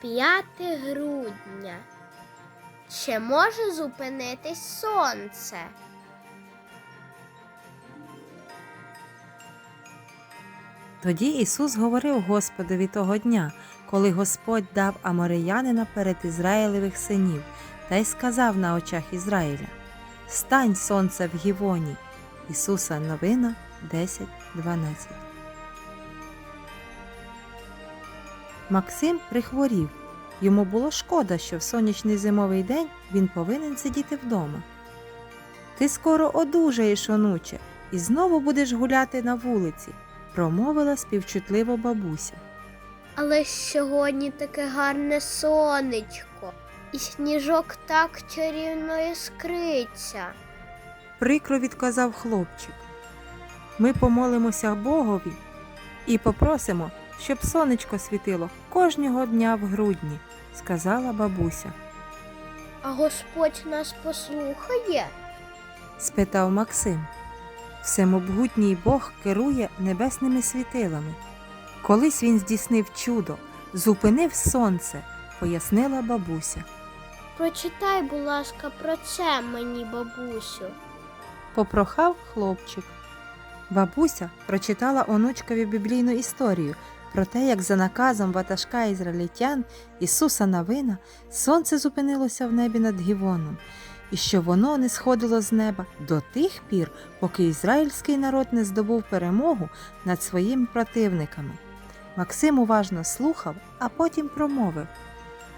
5 грудня. Чи може зупинитись сонце? Тоді Ісус говорив Господові того дня, коли Господь дав Амореянина перед Ізраїлевих синів, та й сказав на очах Ізраїля: Стань сонце в Гівоні. Ісуса новина 10.12. Максим прихворів. Йому було шкода, що в сонячний зимовий день він повинен сидіти вдома. Ти скоро одужаєш, онуче, і знову будеш гуляти на вулиці, промовила співчутливо бабуся. Але сьогодні таке гарне сонечко, і сніжок так чарівно іскриться. Прикро відказав хлопчик. Ми помолимося Богові і попросимо, щоб сонечко світило кожного дня в грудні, сказала бабуся. А Господь нас послухає. спитав Максим. Всемогутній Бог керує небесними світилами. Колись він здійснив чудо, зупинив сонце, пояснила бабуся. Прочитай, будь ласка, про це мені, бабусю. Попрохав хлопчик. Бабуся прочитала онучкові біблійну історію про те, як за наказом ватажка ізраїльтян Ісуса Навина сонце зупинилося в небі над Гівоном, і що воно не сходило з неба до тих пір, поки ізраїльський народ не здобув перемогу над своїми противниками. Максим уважно слухав, а потім промовив.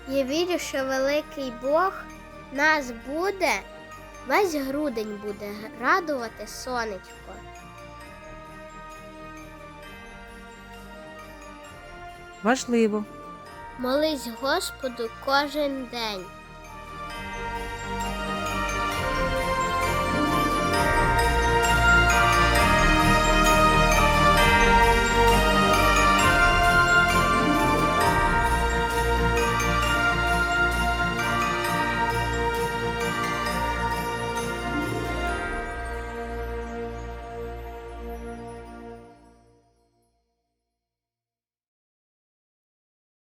Я вірю, що великий Бог нас буде, весь грудень буде радувати сонечко. Важливо, Молись Господу кожен день.